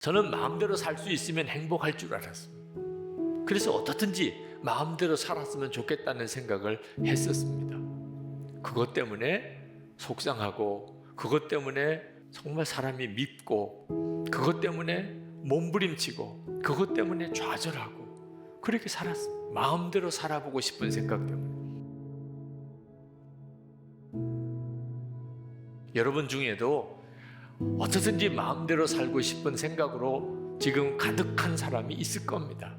저는 마음대로 살 수 있으면 행복할 줄 알았습니다. 그래서 어떻든지 마음대로 살았으면 좋겠다는 생각을 했었습니다. 그것 때문에 속상하고 그것 때문에 정말 사람이 밉고 그것 때문에 몸부림치고 그것 때문에 좌절하고 그렇게 살았습니다. 마음대로 살아보고 싶은 생각 때문에. 여러분 중에도 어떻든지 마음대로 살고 싶은 생각으로 지금 가득한 사람이 있을 겁니다.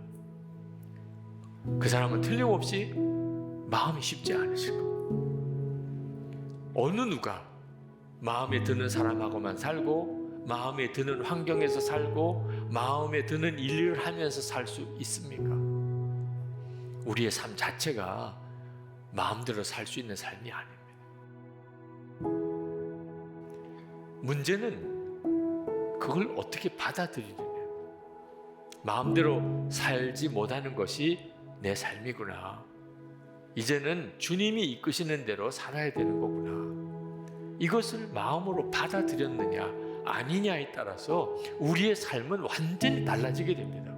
그 사람은 틀림없이 마음이 쉽지 않으실 겁니다. 어느 누가 마음에 드는 사람하고만 살고 마음에 드는 환경에서 살고 마음에 드는 일을 하면서 살 수 있습니까? 우리의 삶 자체가 마음대로 살 수 있는 삶이 아닙니다. 문제는 그걸 어떻게 받아들이느냐. 마음대로 살지 못하는 것이 내 삶이구나. 이제는 주님이 이끄시는 대로 살아야 되는 거구나. 이것을 마음으로 받아들였느냐, 아니냐에 따라서 우리의 삶은 완전히 달라지게 됩니다.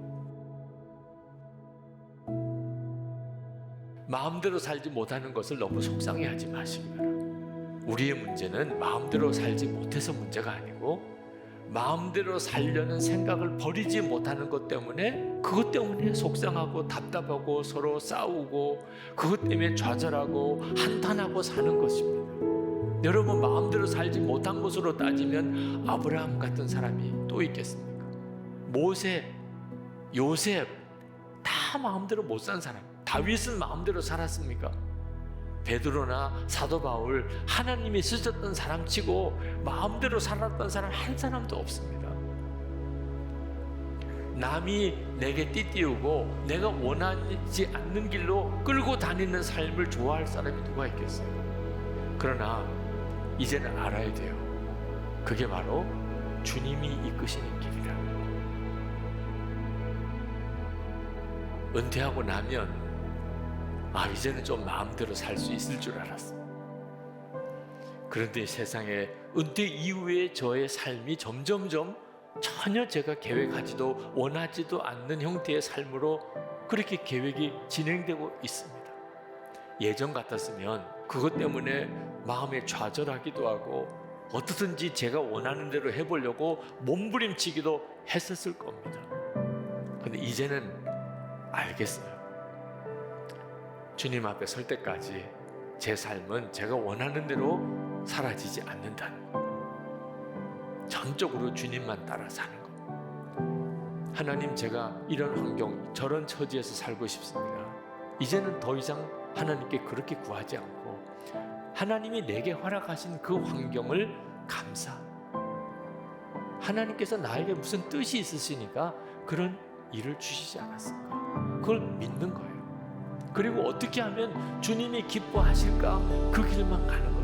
마음대로 살지 못하는 것을 너무 속상해 하지 마시기 바랍니다. 우리의 문제는 마음대로 살지 못해서 문제가 아니고 마음대로 살려는 생각을 버리지 못하는 것 때문에 그것 때문에 속상하고 답답하고 서로 싸우고 그것 때문에 좌절하고 한탄하고 사는 것입니다. 여러분 마음대로 살지 못한 것으로 따지면 아브라함 같은 사람이 또 있겠습니까? 모세, 요셉 다 마음대로 못 산 사람. 다윗은 마음대로 살았습니까? 베드로나 사도 바울 하나님이 쓰셨던 사람치고 마음대로 살았던 사람 한 사람도 없습니다. 남이 내게 띠띠우고 내가 원하지 않는 길로 끌고 다니는 삶을 좋아할 사람이 누가 있겠어요? 그러나 이제는 알아야 돼요. 그게 바로 주님이 이끄시는 길이라. 은퇴하고 나면 아, 이제는 좀 마음대로 살 수 있을 줄 알았어. 그런데 세상에 은퇴 이후에 저의 삶이 점점점 전혀 제가 계획하지도 원하지도 않는 형태의 삶으로 그렇게 계획이 진행되고 있습니다. 예전 같았으면 그것 때문에 마음에 좌절하기도 하고 어떻든지 제가 원하는 대로 해보려고 몸부림치기도 했었을 겁니다. 근데 이제는 알겠어요. 주님 앞에 설 때까지 제 삶은 제가 원하는 대로 사라지지 않는다는 것. 전적으로 주님만 따라 사는 것. 하나님, 제가 이런 환경, 저런 처지에서 살고 싶습니다. 이제는 더 이상 하나님께 그렇게 구하지 않고 하나님이 내게 허락하신 그 환경을 감사. 하나님께서 나에게 무슨 뜻이 있으시니까 그런 일을 주시지 않았을까? 그걸 믿는 거예요. 그리고 어떻게 하면 주님이 기뻐하실까? 그 길만 가는 거예요.